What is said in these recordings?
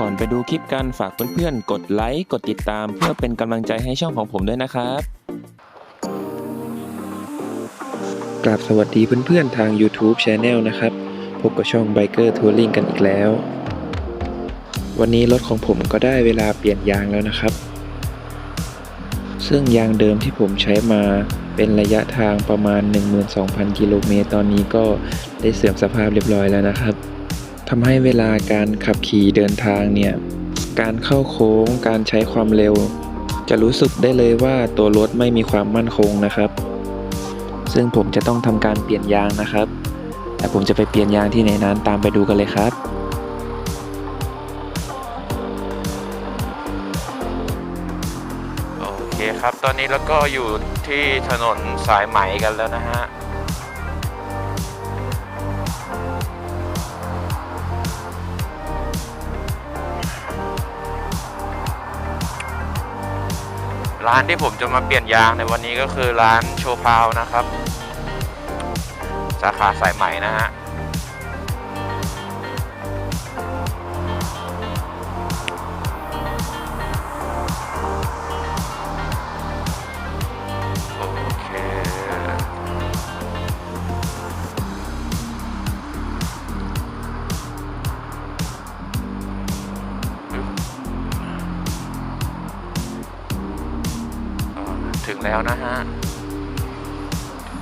ก่อนไปดูคลิปกันฝากเพื่อนๆ กดไลค์ กดติดตาม เพื่อเป็นกำลังใจให้ช่องของผมด้วยนะครับกราบสวัสดีเพื่อนๆ ทาง YouTube Channel นะครับ พบกับช่อง Biker Touring กันอีกแล้ว วันนี้รถของผมก็ได้เวลาเปลี่ยนยางแล้วนะครับ ซึ่งยางเดิมที่ผมใช้มาเป็นระยะทางประมาณ 12,000 กิโลเมตร ตอนนี้ก็ได้เสื่อมสภาพเรียบร้อยแล้วนะครับ ทำให้เวลาการขับขี่เดินทางเนี่ยการเข้าโค้งการใช้ความเร็ว จะรู้สึกได้เลยว่าตัวรถไม่มีความมั่นคงนะครับ ซึ่งผมจะต้องทำการเปลี่ยนยางนะครับ แต่ผมจะไปเปลี่ยนยางที่ไหนนั้นตามไปดูกันเลยครับโอเคครับ ตอนนี้แล้วก็อยู่ที่ถนนสายไหมกันแล้วนะฮะ ร้านที่ผมจะมาเปลี่ยนยางในวันนี้ก็คือร้านโชพาวนะครับ สาขาสายใหม่นะฮะ แล้วนะฮะ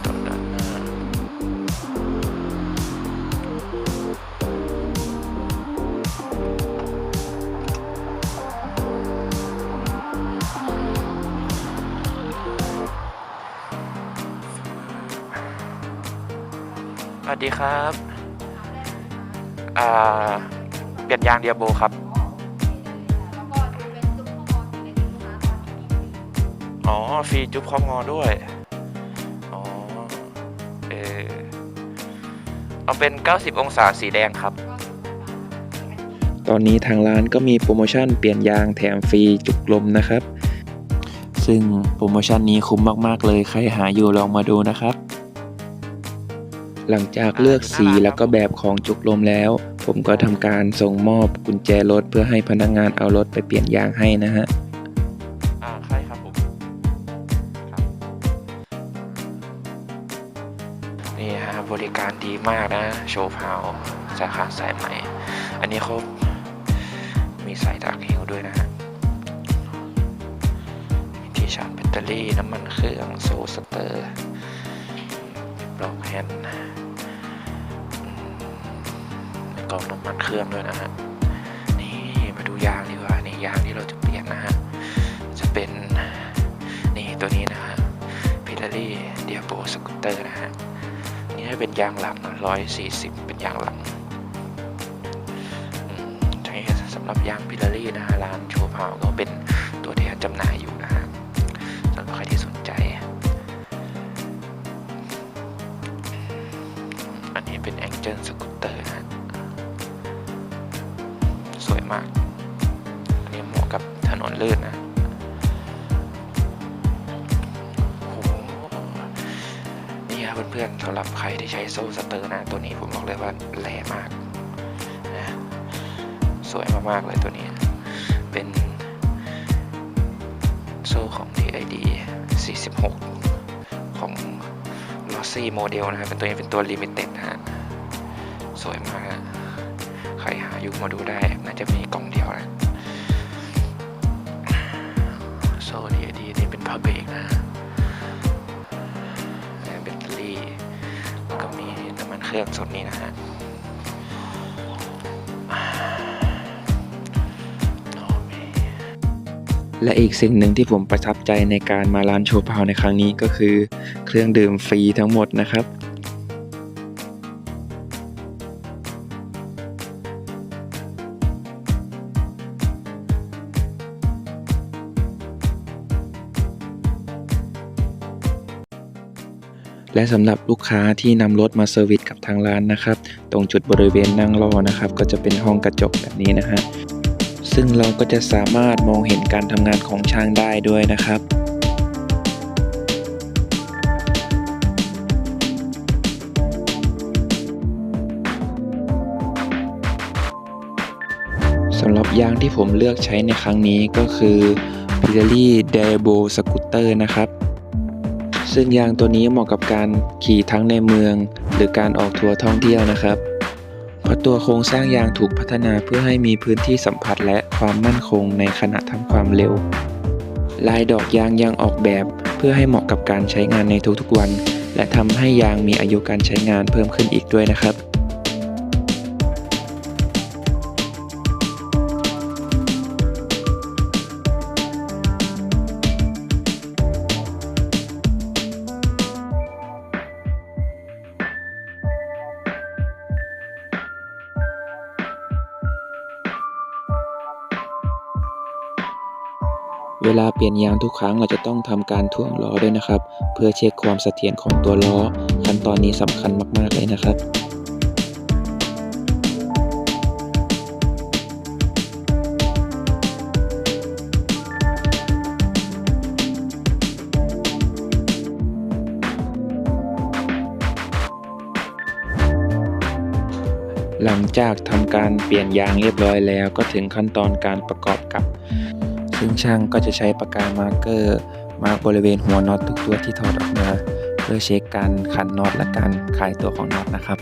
ตรงด้านหน้าสวัสดีครับ อ่า เปลี่ยนยางเดียโบครับ อ๋อฟรีจุ๊บข้องอด้วย อ๋อ เออ เอาเป็น 90 องศาสีแดงครับ ตอนนี้ทางร้านก็มีโปรโมชั่นเปลี่ยนยางแถมฟรีจุกลมนะครับ ซึ่งโปรโมชั่นนี้คุ้มมากๆเลย ใครหาอยู่ลองมาดูนะครับ หลังจากเลือกสีแล้วก็แบบของจุกลมแล้ว ผมก็ทำการส่งมอบกุญแจรถเพื่อให้พนักงงานเอารถไปเปลี่ยนยางให้นะฮะ การดีมากนะ โชว์พาวสาขาสายไหม่ อันนี้เขามีสายดักฮิวด้วยนะฮะมีที่ชาร์จแบตเตอรี่ น้ำมันเครื่อง โซลสเตอร์บล็อกแฮนด์กล่องน้ำมันเครื่องด้วยนะฮะ นี่มาดูยางดีกว่า นี่ยางที่เราจะเปลี่ยนนะฮะ จะเป็น นี่ตัวนี้นะฮะพิลารี่เดียโบสกูตเตอร์นะฮะ นี่ให้เป็นยางหลังร้อยสี่สิบเป็นยางหลังใช้สำหรับยางพิลารี่นะฮะร้านโชว์พาวก็เป็นตัวแทนจำหน่ายอยู่นะฮะสำหรับใครที่สนใจ อันนี้เป็นแองเจิลสกูตเตอร์นะฮะสวยมาก อันนี้เหมาะกับถนนลื่นนะ รื่อนๆสำหรับใครที่ใช้โซ่สเตอร์นะตัวนี้ผมบอกเลยว่าแรงมากนะสวยมากๆเลยตัวนี้ เป็นโซ่ของ TID 46 ของ Lossy โมเดลนะครับเป็นตัวนี้เป็นตัว Limited นะฮะสวยมากนะใครหาอยู่มาดูได้น่าจะมีกล่องเดียวนะโซ่ TID นี่เป็นผ้าเบรกนะ เครื่องชุดนี้นะฮะและอีกสิ่งหนึ่งที่ผมประทับใจในการมาร้านโชว์พาวในครั้งนี้ก็คือ เครื่องดื่มฟรีทั้งหมดนะครับ และสำหรับลูกค้าที่นำรถมาเซอร์วิสกับทางร้านนะครับ ตรงจุดบริเวณนั่งรอนะครับ ก็จะเป็นห้องกระจกแบบนี้นะฮะซึ่งเราก็จะสามารถมองเห็นการทำงานของช่างได้ด้วยนะครับสำหรับยางที่ผมเลือกใช้ในครั้งนี้ก็คือ Pirelli d a b o Scooter นะครับ ซึ่งยางตัวนี้เหมาะกับการขี่ทั้งในเมือง หรือการออกทัวร์ท่องเที่ยวนะครับ เพราะตัวโครงสร้างยางถูกพัฒนาเพื่อให้มีพื้นที่สัมผัสและความมั่นคงในขณะทำความเร็ว ลายดอกยางยังออกแบบเพื่อให้เหมาะกับการใช้งานในทุกๆวัน และทำให้ยางมีอายุการใช้งานเพิ่มขึ้นอีกด้วยนะครับ เวลาเปลี่ยนยางทุกครั้งเราจะต้องทำการถ่วงล้อด้วยนะครับ เพื่อเช็คความเสถียรของตัวล้อ ขั้นตอนนี้สำคัญมากๆเลยนะครับหลังจากทำการเปลี่ยนยางเรียบร้อยแล้วก็ถึงขั้นตอนการประกอบกับ ซึ่งช่างก็จะใช้ปากกามาร์กเกอร์มาร์กบริเวณหัวน็อตทุกตัวที่ถอดออกมา เพื่อเช็คการขันน็อตและการคลายตัวของน็อตนะครับ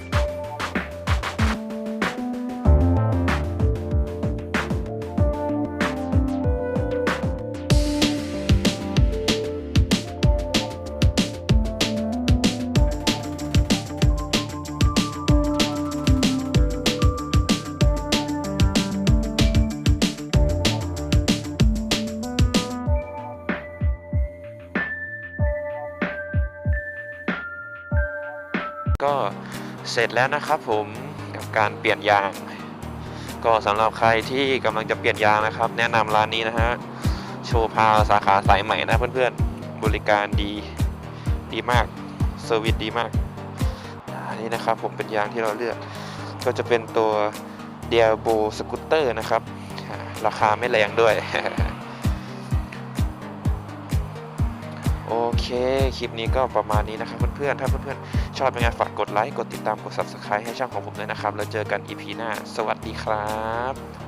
ก็เสร็จแล้วนะครับผมกับการเปลี่ยนยาง ก็สำหรับใครที่กำลังจะเปลี่ยนยางนะครับ แนะนำร้านนี้นะฮะโชว์พาสาขาสายใหม่นะเพื่อนๆบริการดีดีมากเซอร์วิสดีมากอันนี้นะครับผมเป็นยางที่เราเลือก ก็จะเป็นตัว d i a b o Scooter นะครับ ราคาไม่แรงด้วย โอเค คลิปนี้ก็ประมาณนี้นะครับเพื่อนๆ ถ้าเพื่อนๆ ชอบเป็นไงฝากกดไลค์ กดติดตาม กด Subscribe ให้ช่องของผมด้วยนะครับ แล้วเจอกัน EP หน้า สวัสดีครับ